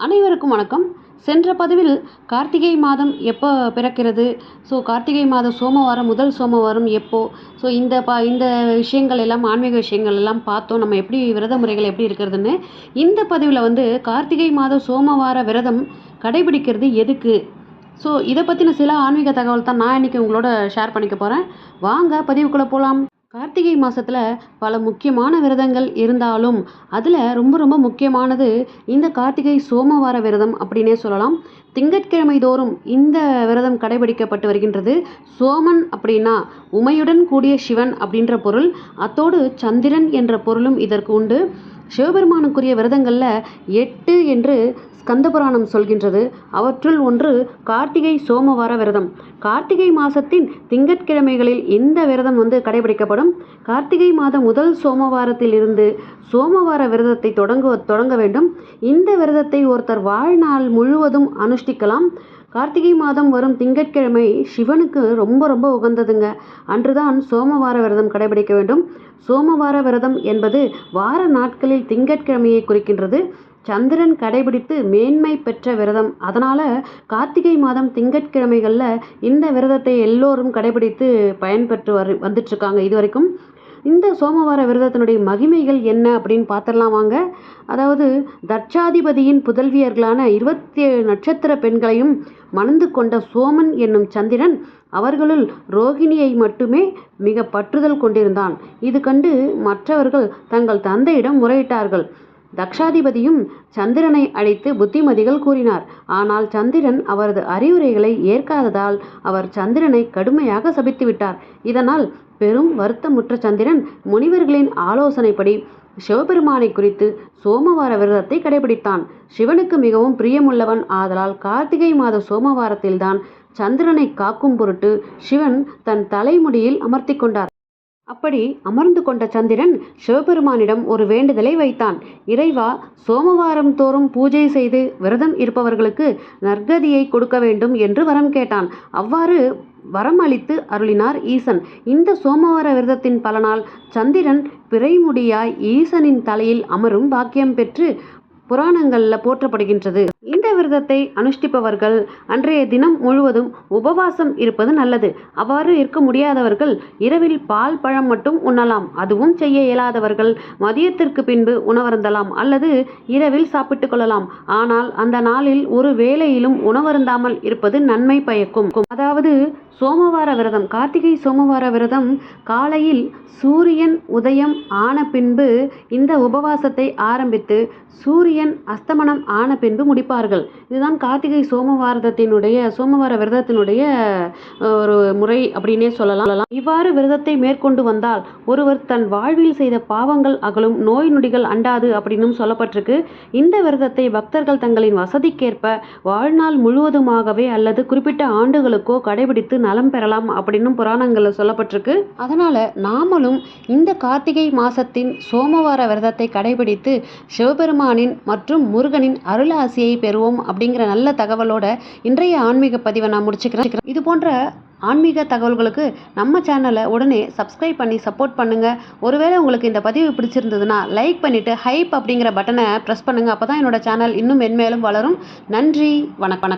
அனைவருக்கும் வணக்கம். சென்ற பதிவில் கார்த்திகை மாதம் எப்போ பிறக்கிறது? ஸோ கார்த்திகை மாதம் சோமவாரம் முதல் சோமவாரம் எப்போ? ஸோ இந்த பா இந்த விஷயங்கள் எல்லாம் ஆன்மீக விஷயங்கள் எல்லாம் பார்த்தோம். நம்ம எப்படி விரத முறைகள் எப்படி இருக்கிறதுன்னு இந்த பதிவில் வந்து கார்த்திகை மாதம் சோமவார விரதம் கடைபிடிக்கிறது எதுக்கு? ஸோ இதை பற்றின சில ஆன்மீக தகவல் தான் நான் இன்றைக்கி உங்களோட ஷேர் பண்ணிக்க போகிறேன் வாங்க பதிவுக்குள்ளே போகலாம் கார்த்திகை மாதத்தில் பல முக்கியமான விரதங்கள் இருந்தாலும் அதில் ரொம்ப ரொம்ப முக்கியமானது இந்த கார்த்திகை சோமவார விரதம் அப்படின்னே சொல்லலாம். திங்கட்கிழமை தோறும் இந்த விரதம் கடைபிடிக்கப்பட்டு வருகின்றது. சோமன் அப்படின்னா உமையுடன் கூடிய சிவன் அப்படின்ற பொருள். அத்தோடு சந்திரன் என்ற பொருளும் இதற்கு உண்டு. சிவபெருமானுக்குரிய விரதங்களில் எட்டு என்று ஸ்கந்தபுராணம் சொல்கின்றது. அவற்றுள் ஒன்று கார்த்திகை சோமவார விரதம். கார்த்திகை மாதத்தின் திங்கட்கிழமைகளில் இந்த விரதம் வந்து கடைபிடிக்கப்படும். கார்த்திகை மாதம் முதல் சோமவாரத்தில் இருந்து சோமவார விரதத்தை தொடங்க தொடங்க வேண்டும். இந்த விரதத்தை ஒருத்தர் வாழ்நாள் முழுவதும் அனுஷ்டிக்கலாம். கார்த்திகை மாதம் வரும் திங்கட்கிழமை சிவனுக்கு ரொம்ப ரொம்ப உகந்ததுங்க. அன்றுதான் சோமவார விரதம் கடைபிடிக்க வேண்டும். சோமவார விரதம் என்பது வார நாட்களில் திங்கட்கிழமையை குறிக்கின்றது. சந்திரன் கடைபிடித்து மேன்மை பெற்ற விரதம். அதனால் கார்த்திகை மாதம் திங்கட்கிழமைகளில் இந்த விரதத்தை எல்லோரும் கடைபிடித்து பயன்பெற்று வரு வந்துட்டுருக்காங்க இது வரைக்கும் இந்த சோமவார விரதத்தினுடைய மகிமைகள் என்ன அப்படின்னு பார்த்துடலாம் வாங்க. அதாவது தட்சாதிபதியின் புதல்வியர்களான இருபத்தி ஏழு நட்சத்திர பெண்களையும் மணந்து கொண்ட சோமன் என்னும் சந்திரன் அவர்களுள் ரோகிணியை மட்டுமே மிக பற்றுதல் கொண்டிருந்தான். இது கண்டு மற்றவர்கள் தங்கள் தந்தையிடம் முறையிட்டார்கள். தக்ஷாதிபதியும் சந்திரனை அழைத்து புத்திமதிகள் கூறினார். ஆனால் சந்திரன் அவரது அறிவுரைகளை ஏற்காததால் அவர் சந்திரனை கடுமையாக சபித்துவிட்டார். இதனால் பெரும் வருத்தமுற்ற சந்திரன் முனிவர்களின் ஆலோசனைப்படி சிவபெருமானை குறித்து சோமவார விரதத்தை கடைபிடித்தான். சிவனுக்கு மிகவும் பிரியமுள்ளவன். ஆதலால் கார்த்திகை மாத சோமவாரத்தில்தான் சந்திரனை காக்கும் பொருட்டு சிவன் தன் தலைமுடியில் அமர்த்தி கொண்டார். அப்படி அமர்ந்து கொண்ட சந்திரன் சிவபெருமானிடம் ஒரு வேண்டுதலை வைத்தான். இறைவா சோமவாரம் தோறும் பூஜை செய்து விரதம் இருப்பவர்களுக்கு நற்கதியை கொடுக்க வேண்டும் என்று வரம் கேட்டான். அவ்வாறு வரம் அளித்து அருளினார் ஈசன். இந்த சோமவார விரதத்தின் பலனால் சந்திரன் பிறைமுடியாய் ஈசனின் தலையில் அமரும் பாக்கியம் பெற்று புராணங்களில் போற்றப்படுகின்றது. விரதத்தை அனுஷ்டிப்பவர்கள் அன்றைய தினம் முழுவதும் உபவாசம் இருப்பது நல்லது. அவ்வாறு இருக்க முடியாதவர்கள் இரவில் பால் பழம் மட்டும் உண்ணலாம். அதுவும் செய்ய இயலாதவர்கள் மதியத்திற்கு பின்பு உணவருந்தலாம் அல்லது இரவில் சாப்பிட்டுக் கொள்ளலாம். ஆனால் அந்த நாளில் ஒரு வேளையிலும் உணவருந்தாமல் இருப்பது நன்மை பயக்கும். அதாவது சோமவார விரதம் கார்த்திகை சோமவார விரதம் காலையில் சூரியன் உதயம் ஆன பின்பு இந்த உபவாசத்தை ஆரம்பித்து சூரியன் அஸ்தமனம் ஆன பின்பு முடிப்பார்கள். இதுதான் கார்த்திகை சோமவாரதத்தினுடைய சோமவார விரதத்தினுடைய ஒரு முறை அப்படின்னே சொல்லலாம். இவ்வாறு விரதத்தை மேற்கொண்டு வந்தால் ஒருவர் தன் வாழ்வில் செய்த பாவங்கள் அகலும் நோய் நொடிகள் அண்டாது அப்படின்னும் சொல்லப்பட்டிருக்கு. இந்த விரதத்தை பக்தர்கள் தங்களின் வசதிக்கேற்ப வாழ்நாள் முழுவதுமாகவே அல்லது குறிப்பிட்ட ஆண்டுகளுக்கோ கடைபிடித்து நலம் பெறலாம் அப்படின்னும் புராணங்களில் சொல்லப்பட்டிருக்கு. அதனால் நாமளும் இந்த கார்த்திகை மாசத்தின் சோமவார விரதத்தை கடைபிடித்து சிவபெருமானின் மற்றும் முருகனின் அருளாசியை பெறுவோம் அப்படிங்கிற நல்ல தகவலோட இன்றைய ஆன்மீக பதிவை நான் முடிச்சுக்கிறேன். இது போன்ற ஆன்மீக தகவல்களுக்கு நம்ம சேனலை உடனே சப்ஸ்கிரைப் பண்ணி சப்போர்ட் பண்ணுங்கள் ஒருவேளை உங்களுக்கு இந்த பதிவு பிடிச்சிருந்ததுன்னா லைக் பண்ணிவிட்டு ஹைப் அப்படிங்கிற பட்டனை ப்ரெஸ் பண்ணுங்கள் அப்போ தான் என்னோடய சேனல் இன்னும் மென்மேலும் வளரும். நன்றி. வணக்கம்.